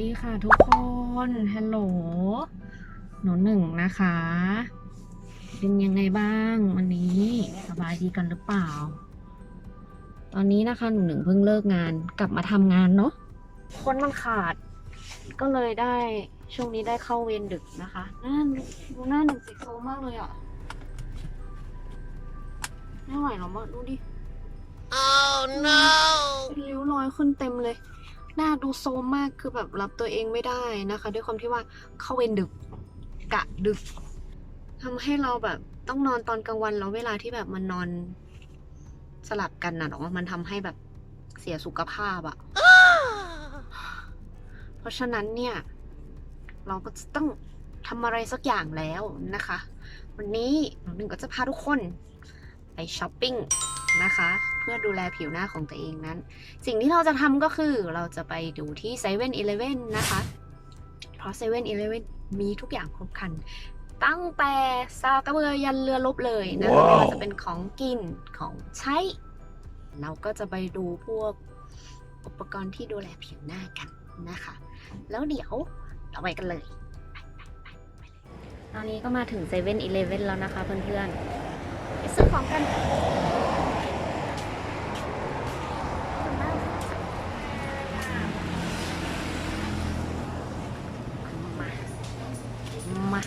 ดีค่ะทุกคน ฮัลโหล หนูหนึ่งนะคะ เป็นยังไงบ้างวันนี้ สบายดีกันหรือเปล่า ตอนนี้นะคะหนูหนึ่งเพิ่งเลิกงานกลับมาทำงานเนาะ คนมันขาด ก็เลยได้ช่วงนี้ได้เข้าเวรดึกนะคะนั่นดูหน้าหนึ่งสิโซมากเลยอะ่ะ ไม่ไหวหรอมาดูดิ Oh no! เป็นริ้วรอยขึ้นเต็มเลย หน้าดูโซมมากคือแบบรับตัวเองไม่ได้นะคะ ด้วยความที่ว่าเข้าเวรดึกกะดึกทำให้เราแบบต้องนอนตอนกลางวันแล้วเวลาที่แบบมันนอนสลับกันนะเนาะมันทำให้แบบเสียสุขภาพอะเพราะฉะนั้นเนี่ย เราก็ต้องทำอะไรสักอย่างแล้วนะคะ วันนี้หนูหนึ่งก็จะพาทุกคนไปช้อปปิ้ง นะคะ เพื่อดูแลผิวหน้าของตัวเองนั้น สิ่งที่เราจะทำก็คือเราจะไปดูที่7 e เ e ่ e อนะคะ เพราะ7 e เ e ่ e มีทุกอย่างครบครัน ตั้งแต่ซากระเบือยันเรือลบเลยนะคะไม่ว้าวว่าจะเป็นของกินของใช้ เราก็จะไปดูพวกอุปกรณ์ที่ดูแลผิวหน้ากันนะคะ แล้วเดี๋ยวเราไปกันเลยไปไปไปไปเลยตอนนี้ก็มาถึง7 e เ e ่ e อแล้วนะคะเพื่อนๆไปซื้อของกัน มา มา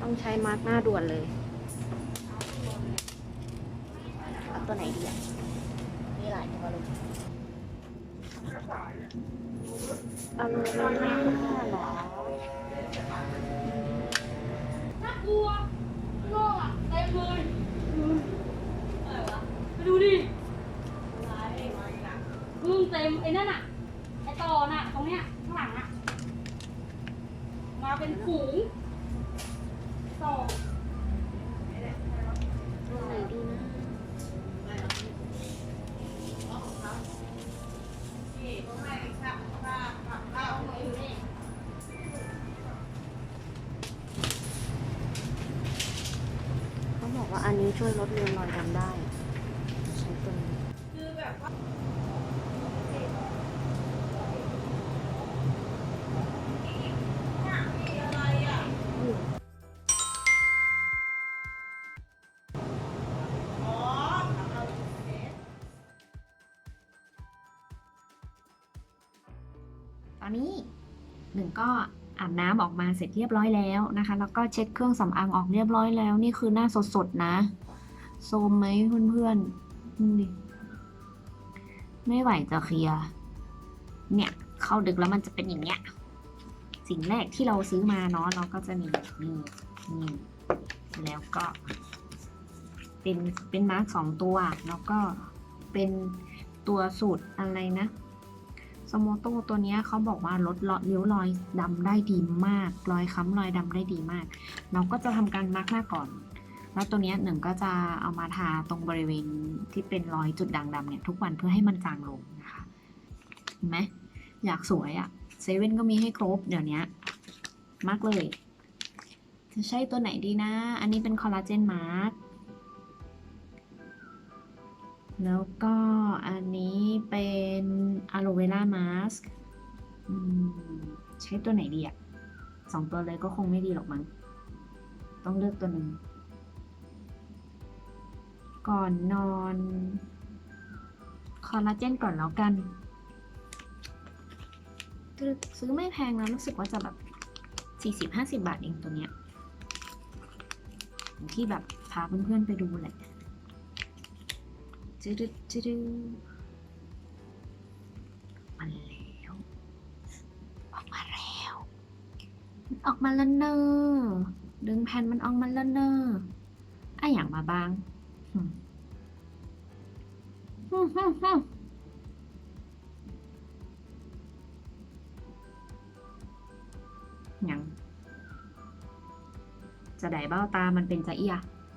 ต้องใช้มาร์กหน้าด่วนเลยเอาตัวไหนดีอะมีหลายตัวเลยเอาลูน่าหรอน่ากลัวโลกอะเต็มเลยอะไรวะไปดูดิพึ่งเต็มไอ้นั่นอะ ช่วยลดเลือนรอยดำได้ ใช้ตัวนี้ตอนนี้หนึ่งก็อาบน้ำออกมาเสร็จเรียบร้อยแล้วนะคะ แล้วก็เช็ดเครื่องสำอางออกเรียบร้อยแล้ว นี่คือหน้าสดๆนะ โซมไหมเพื่อนๆดิไม่ไหวจะเคลียร์เนี่ย เข้าดึกแล้วมันจะเป็นอย่างเงี้ย สิ่งแรกที่เราซื้อมาเนาะเราก็จะมีนี่นี่แล้วก็ เป็นเป็นมาร์กสองตัว แล้วก็เป็นตัวสูตรอะไรนะสโมโตตัวเนี้ยเขาบอกว่าลดรอยริ้วรอยดำได้ดีมาก รอยค้ำรอยดำได้ดีมาก เราก็จะทำการมาร์กหน้าก่อน แล้วตัวนี้หนึ่งก็จะเอามาทาตรงบริเวณที่เป็นรอยจุดด่างดำเนี่ยทุกวันเพื่อให้มันจางลงนะคะเห็นไหมอยากสวยอะ่ะเซเว่นก็มีให้ครบเดี๋ยวนี้มากเลย จะใช้ตัวไหนดีนะ อันนี้เป็นคอลลาเจนมาร์กแล้วก็อันนี้เป็นอะโลเวรามาสก์ใช้ตัวไหนดีอะสองตัวเลยก็คงไม่ดีหรอกมั้งต้องเลือกตัวหนึ่ง ก่อนนอน คอลลาเจนก่อนแล้วกันซื้อไม่แพงนะรู้สึกว่าจะแบบ 40-50 บาทเองตัวเนี้ยที่แบบพาเพื่อนๆไปดูแหละจืดจืดมาแล้วออกมาแล้วออกมาแล้วเนอดึงแผ่นมันออกมาแล้วเนออะอย่างมาบาง ยังจะได้เบ้าตามันเป็นจะเอีย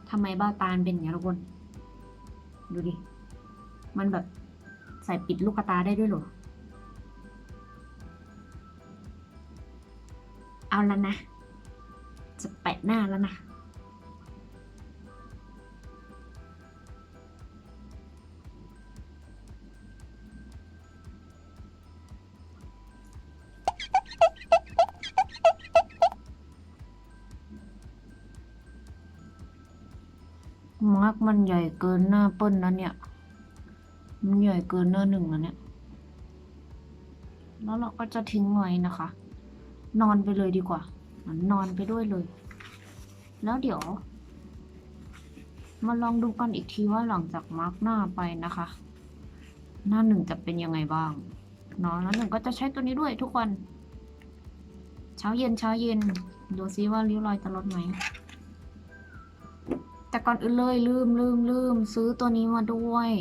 ทำไมเบ้าตาเป็นอย่างนี้ทุกคน ดูดิ มันแบบใส่ปิดลูกตาได้ด้วยหรอ เอาแล้วนะ จะแปะหน้าแล้วนะ มาร์กมันใหญ่เกินหน้าเปิ้ลนะเนี่ย มันใหญ่เกินหน้าหนึ่งแล้วเนี่ย แล้วเราก็จะทิ้งไว้นะคะ นอนไปเลยดีกว่ามือนนอนไปด้วยเลย แล้วเดี๋ยว มาลองดูกันอีกทีว่าหลังจากมาร์กหน้าไปนะคะ หน้าหนึ่งจะเป็นยังไงบ้างเนาะแล้วหนึ่งก็จะใช้ตัวนี้ด้วยทุกวันเช้าเย็นเช้าเย็นดูซิว่าริ้วรอยจะลดไหม แต่ก่อนอื่นเลยลืมลืมลืมซื้อตัวนี้มาด้วย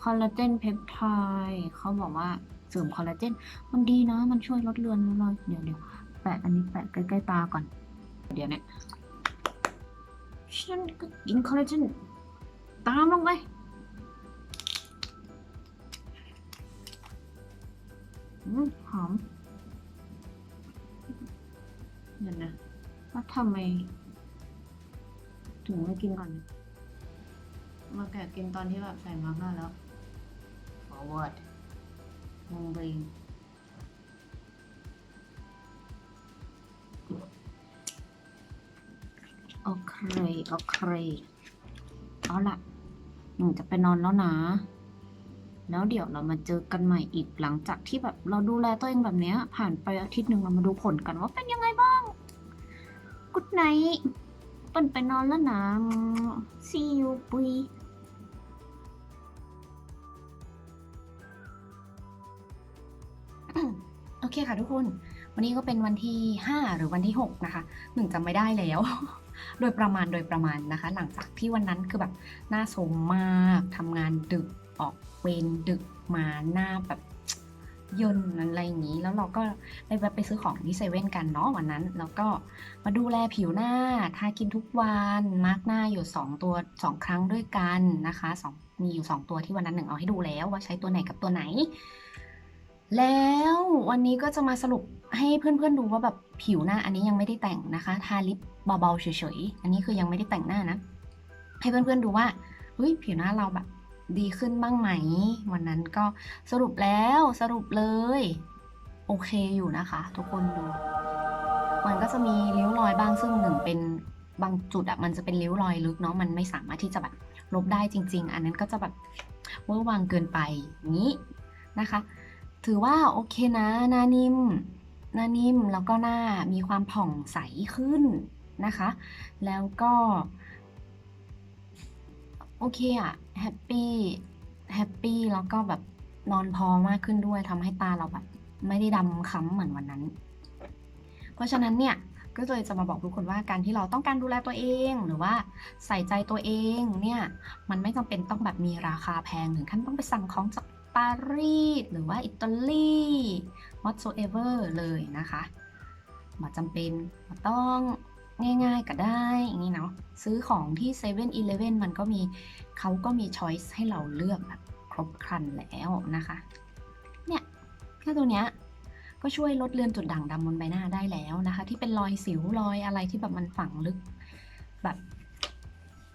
คอลลาเจนเพปไทด์เขาบอกว่าเสริมคอลลาเจน มันดีนะ มันช่วยลดเลือนรอยเดี๋ยวเดี๋ยวแปะอันนี้แปะใกล้ๆตาก่อน เดี๋ยวเนี่ยฉันก็กินคอลลาเจน ตามลงไปหอมเดี๋ยวนะว่าทำไม ถึงไม่กินก่อน มาแกะกินตอนที่แบบใส่มาม่าแล้ว forward มงบรีนโอเค โอเค เอาล่ะหนูจะไปนอนแล้วนะ แล้วเดี๋ยวเรามาเจอกันใหม่อีกหลังจากที่แบบเราดูแลตัวเองแบบเนี้ย ผ่านไปอาทิตย์หนึ่งเรามาดูผลกันว่าเป็นยังไงบ้าง กุดไน เปิ้นไปนอนแล้วนะ see you ปุยโอเคค่ะทุกคน วันนี้ก็เป็นวันที่ 5 หรือวันที่ 6 นะคะหนึ่งจำไม่ได้แล้ว โดยประมาณโดยประมาณนะคะ หลังจากที่วันนั้นคือแบบหน้าโทรมมากทำงานดึกออกเวรดึกมาหน้าแบบ ยนต์อะไรอย่างนี้ แล้วเราก็ได้แวะไปซื้อของที่เซเว่นกันเนาะวันนั้น แล้วก็มาดูแลผิวหน้า ทากินทุกวันมาร์กหน้าอยู่ 2 ตัว 2 ครั้งด้วยกันนะคะสองมีอยู่ 2 ตัวที่วันนั้นหนึ่งเอาให้ดูแล้วว่าใช้ตัวไหนกับตัวไหน แล้ววันนี้ก็จะมาสรุปให้เพื่อนๆดูว่าแบบผิวหน้าอันนี้ยังไม่ได้แต่งนะคะ ทาลิปเบาๆเฉยๆ อันนี้คือยังไม่ได้แต่งหน้านะ ให้เพื่อนๆดูว่าเฮ้ยผิวหน้าเราแบบ ดีขึ้นบ้างไหม วันนั้นก็สรุปแล้วสรุปเลย โอเคอยู่นะคะ ทุกคนดู มันก็จะมีริ้วรอยบ้างซึ่งหนึ่งเป็นบางจุดอะมันจะเป็นริ้วรอยลึกเนาะมันไม่สามารถที่จะแบบลบได้จริง ๆ อันนั้นก็จะแบบเวอร์วังเกินไปนี้นะคะ ถือว่าโอเคนะ หน้านิ่ม หน้านิ่มแล้วก็หน้ามีความผ่องใสขึ้นนะคะ แล้วก็ โอเคอะแฮปปี้แฮปปี้แล้วก็แบบนอนพอมากขึ้นด้วยทำให้ตาเราแบบ ไม่ได้ดำค้ำเหมือนวันนั้น เพราะฉะนั้นเนี่ยก็เลยจะมาบอกทุกคนว่าการที่เราต้องการดูแลตัวเองหรือว่าใส่ใจตัวเองเนี่ยมันไม่จำเป็นต้องแบบมีราคาแพงถึงขั้นต้องไปสั่งของจากปารีสหรือว่าอิตาลี whatsoever เลยนะคะมาจำเป็นต้อง ง่ายๆก็ได้อย่างนี้เนาะซื้อของที่7 e เ e ่ e อมันก็มีเขาก็มีช้อยส์ให้เราเลือกแบบครบครันแล้วนะคะ เนี่ยแค่ตัวเนี้ยก็ช่วยลดเลือนจุดด่างดำบนใบหน้าได้แล้วนะคะ ที่เป็นรอยสิวรอยอะไรที่แบบมันฝังลึกแบบ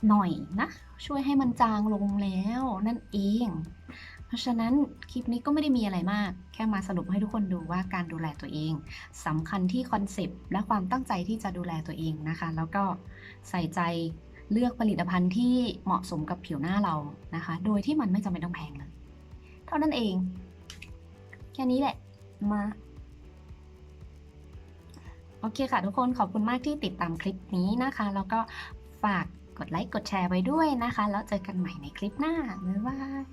หน่อยนะ ช่วยให้มันจางลงแล้วนั่นเอง ราะฉะนั้นคลิปนี้ก็ไม่ได้มีอะไรมาก แค่มาสรุปให้ทุกคนดูว่าการดูแลตัวเองสำคัญที่คอนเซปต์และความตั้งใจที่จะดูแลตัวเองนะคะ แล้วก็ใส่ใจเลือกผลิตภัณฑ์ที่เหมาะสมกับผิวหน้าเรานะคะ โดยที่มันไม่จำเป็นต้องแพงเลย เท่านั้นเอง แค่นี้แหละมาโอเคค่ะทุกคนขอบคุณมากที่ติดตามคลิปนี้นะคะ แล้วก็ฝากกดไลค์กดแชร์ไว้ด้วยนะคะ แล้วเจอกันใหม่ในคลิปหน้าบ๊ายบาย